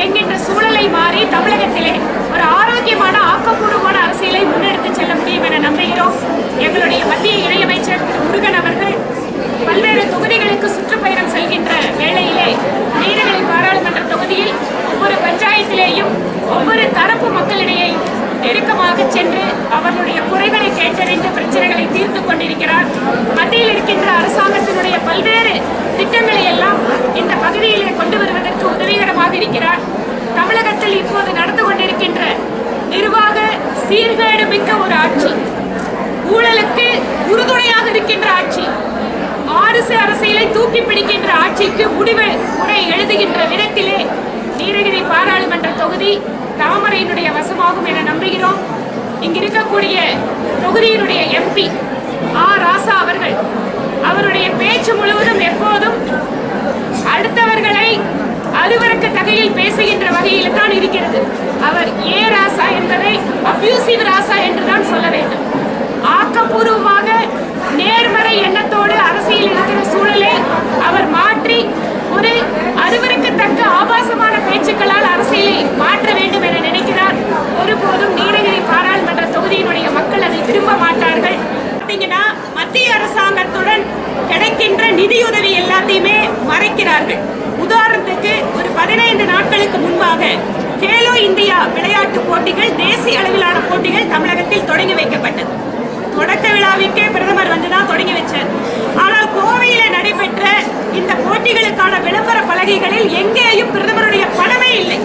என்கின்ற சூழலை மாறி தமிழகத்திலே ஒரு ஆரோக்கியமான ஆக்கப்பூர்வமான அரசியலை முன்னெடுத்து செல்ல முடியும் என நம்புகிறோம். எங்களுடைய மத்திய இணையமைச்சர் திரு முருகன் அவர்கள் பல்வேறு தொகுதிகளுக்கு சுற்றுப்பயணம் செல்கின்ற வேளையிலே நீலகிரி பாராளுமன்ற தொகுதியில் ஒவ்வொரு பஞ்சாயத்திலேயும் ஒவ்வொரு தரப்பு மக்களிடையே நெருக்கமாக சென்று அவர்களுடைய குறைகளை கேட்டறிந்து பிரச்சனைகளை தீர்த்து கொண்டிருக்கிறார். மத்தியில் இருக்கின்ற அரசாங்கத்தினுடைய பல்வேறு திட்டங்களை எல்லாம் இந்த பகுதியிலே கொண்டு வருவதற்கு உதவிகரமாக இருக்கிறார் தமிழகத்தில் இப்போது நடந்து கொண்டிருக்கின்ற நிர்வாக சீர்கேடு மிக்க ஒரு ஆட்சி. ஊழலுக்கு உறுதுணையாக இருக்கின்ற ஆட்சி. வாரிசு அரசியலை தூக்கி பிடிக்கின்ற ஆட்சிக்கு முடிவு உரை எழுதுகின்ற விதத்திலே நீலகிரி பாராளுமன்ற தொகுதி தாமரையினுடைய வசமாகும் என நம்புகிறோம். இங்கு இருக்கக்கூடிய தொகுதியினுடைய எம்பி ஆ. ராசா அவர்கள். அவருடைய பேச்சு முழுவதும் எப்போதும் அடுத்தவர்களை அருவருக்க தகையில் பேசுகின்ற வகையில் தான் இருக்கிறது அவர் ஏ ராசா என்பதை அபியூசிவ் ராசா என்று தான் சொல்ல வேண்டும். ஆக்கப்பூர்வமாக நேர்மறை எண்ணத்தோடு அரசியல் இருக்கிற சூழலை அவர் மாற்றி ஒரு அருவருக்கத்தக்க ஆபாசமான பேச்சுக்களால் அரசியலை மாற்ற வேண்டும் என நினைக்கிறார். ஒருபோதும் நீலகிரி பாராளுமன்ற தொகுதியினுடைய மக்கள் அதை விரும்ப மாட்டார்கள். பார்த்தீங்கன்னா மத்திய அரசாங்கத்துடன் கிடைக்கின்ற நிதியுதவி எல்லாத்தையுமே மறைக்கிறார்கள். உதாரணத்துக்கு ஒரு பதினைந்து நாட்களுக்கு முன்பாக கேலோ இந்தியா விளையாட்டு போட்டிகள் தேசிய அளவிலான போட்டிகள் தமிழகத்தில் தொடங்கி வைக்கப்பட்டது. தொடக்க விழாவிற்கே பிரதமர் வந்துதான் தொடங்கி வச்சார். ஆனால் கோவையில நடைபெற்ற இந்த போட்டிகளுக்கான விளம்பர பலகைகளில் எங்கேயும் பிரதமருடைய படமே இல்லை.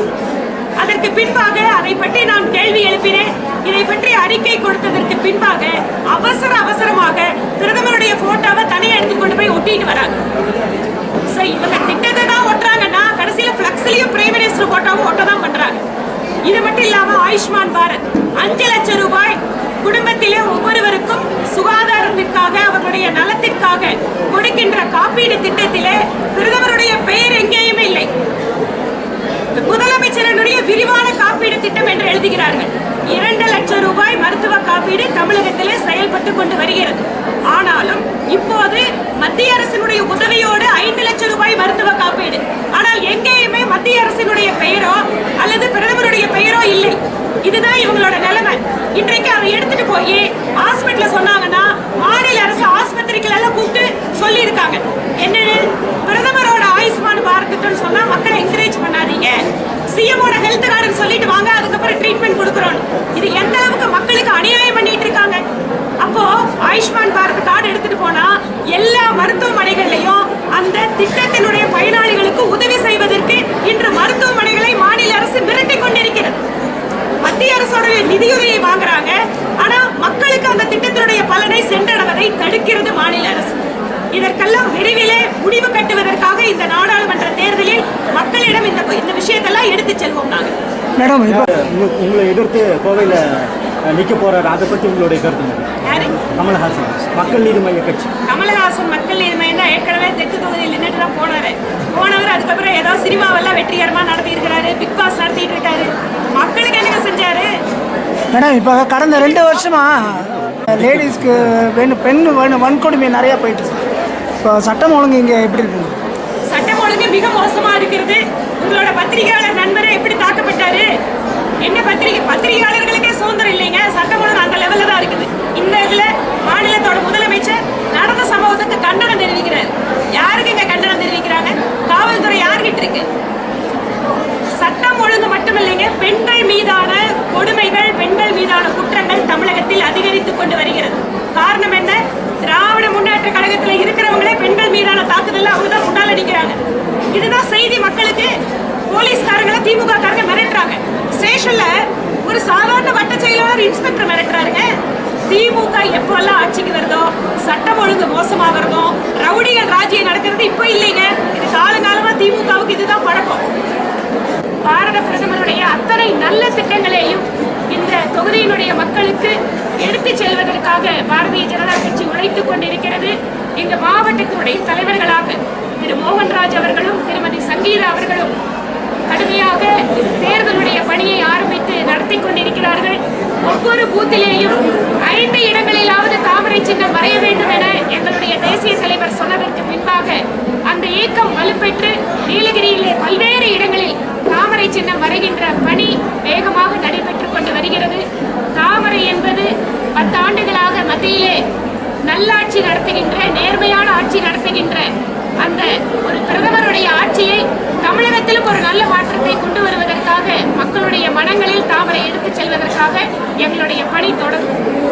அதற்கு பின்பாக அதை பற்றி நான் கேள்வி எழுப்பினேன். இதை பற்றி அறிக்கை கொடுத்ததற்கு பின்பாக அவசர அவசரமாக பிரதமருடைய போட்டோவை தனியாக எடுத்து கொண்டு போய் ஒட்டிட்டு வராங்க. இது மட்டும் இல்லாம ஆயுஷ்மான் பாரத் அஞ்சு லட்சம் ரூபாய் குடும்பத்திலே ஒவ்வொருவருக்கும் சுகாதாரத்திற்காக அவர்களுடைய நலத்திற்காக கொடுக்கின்ற காப்பீடு திட்டத்திலே பிரதமருடைய பெயர் எங்கேயுமே இல்லை. முதலமைச்சரனுடைய விரிவான காப்பீடு திட்டம் என்று எழுதுகிறார்கள். இரண்டு லட்சம் ரூபாய் மருத்துவ காப்பீடு தமிழகத்திலே செயல்பட்டு கொண்டு வருகிறது. ஆனாலும் இப்போது மத்திய அரசினுடைய உதவியோடு ஐந்து லட்சம் ரூபாய் மருத்துவ காப்பீடு. ஆனால் எங்கேயுமே மத்திய அரசினுடைய பெயரோ அல்லது அவருடைய பெயரோ இல்லை. இதுதான் இவங்களோட நிலைமை. இன்றைக்கு அவர் எடுத்துட்டு போய் ஹாஸ்பிட்டல சொன்னாங்கன்னா மாநில அரசு ஆஸ்பத்திரிகள் எல்லாம் கூப்பிட்டு சொல்லியிருக்காங்க. என்னன்னு பிரதமரோட ஆயுஷ்மான் பாரத் சொன்னா மக்களை என்கரேஜ் பண்ணாதீங்க. சிஎமோட ஹெல்த் கார்டுன்னு சொல்லிட்டு வாங்க அதுக்கப்புறம் ட்ரீட்மெண்ட் கொடுக்குறோம் இது எந்த அளவுக்கு மக்களுக்கு அநியாயம் பண்ணிட்டு இருக்காங்க? அப்போ ஆயுஷ்மான் பாரத் கார்டு எடுத்துட்டு போனா எல்லா மருத்துவமனை முடிவு கட்டுவதற்காக இந்த நாடாளுமன்ற தேர்தலில் மக்களிடம் இந்த இந்த விஷயத்தெல்லாம் எடுத்து செல்வோம் நாங்கள். மேடம் உங்களை எதிர்த்து கோவையில் நிற்க போறாரு அதை பற்றி உங்களுடைய கருத்து என்ன? கமலஹாசன். மக்கள் நீதி மைய கட்சி. கமலஹாசன் மக்கள் நேர்மையா ஏற்கனவே தெற்கு தொகுதியில் நின்றுட்டு தான் போனாரு. போனவர் அதுக்கப்புறம் ஏதோ சினிமாவெல்லாம் வெற்றிகரமா நடத்தி இருக்கிறாரு பிக் பாஸ் நடத்திட்டு இருக்காரு. மக்களுக்கு என்னங்க செஞ்சாரு? மேடம் இப்போ கடந்த ரெண்டு வருஷமா லேடிஸ்க்கு வேணும் பெண் வேணும் வன்கொடுமை நிறையா போயிட்டு இருக்கு. இப்போ சட்டம் ஒழுங்கு இங்கே எப்படி இருக்குங்க சட்டம் ஒழுங்கு மிக மோசமாக இருக்கிறது. உங்களோட பத்திரிகையாளர் நண்பரே எப்படி தாக்கப்பட்டாரு. என்ன பத்திரிகை பத்திரிகையாளர்களுக்கே சுதந்திரம் இல்லைங்க. சட்டம் ஒழுங்கு அந்த லெவலில் தான் இருக்குது. இந்த இதில் மாநிலத்தோட முதலமைச்சர் நடந்த சம்பவத்துக்கு கண்டனம் தெரிவிக்கிறார். யாருக்கு இங்கே கண்டனம் தெரிவிக்கிறாங்க? காவல்துறை யார்கிட்ட இருக்கு? சட்டம் ஒழுங்கு மட்டுமில்லைங்க பெண்கள் மீதான கொடுமைகள் பெண்கள் மீதான குற்றங்கள் தமிழகத்தில் அதிகரித்துக் கொண்டு வருகிறது. காரணம் என்ன? போலீஸ்காரங்களை திமுக காரங்க மிரட்டுறாங்க. ஸ்டேஷன்ல ஒரு சாதாரண வட்ட செயலாளர் இன்ஸ்பெக்டர் மிரட்டுறாருங்க. திமுக எப்போல்லாம் ஆட்சிக்கு வருதோ சட்டம் ஒழுங்கு மோசமாகிறதோ ரவுடிகள் ராஜ்யம் நடக்கிறது இப்போ இல்லைங்க. இது காலங்காலமா திமுகவுக்கு இதுதான் பழக்கம். பாரத பிரதமருடைய அத்தனை நல்ல திட்டங்களையும் இந்த தொகுதியினுடைய மக்களுக்கு எடுத்துச் செல்வதற்காக பாரதிய ஜனதா கட்சி உழைத்துக் கொண்டிருக்கிறது. எங்க மாவட்டத்தினுடைய தலைவர்களாக திரு மோகன்ராஜ் அவர்களும் திருமதி சங்கீதா அவர்களும் கடுமையாக தேர்தலுடைய பணியை ஆரம்பித்து நடத்தி கொண்டிருக்கிறார்கள். ஒவ்வொரு பூத்திலேயும் ஐந்து இடங்களிலாவது தாமரை சின்னம் வரைய வேண்டும் என எங்களுடைய தேசிய தலைவர் சொன்னதற்கு பின்பாக அந்த இயக்கம் வலுப்பெற்று நீலகிரியிலே பல்வேறு இடங்களில் தாமரை சின்னம் வரைகின்ற பணி வேகமாக நடைபெற்று கொண்டு வருகிறது. தாமரை என்பது பத்து ஆண்டுகளாக மத்தியிலே நல்லாட்சி நடத்துகின்ற நேர்மையான ஆட்சி நடத்துகின்ற அந்த ஒரு பிரதமருடைய ஆட்சியை தமிழகத்திலும் ஒரு நல்ல மாற்றத்தை கொண்டு எடுத்துச் செல்வதற்காக எங்களுடைய பணி தொடரும்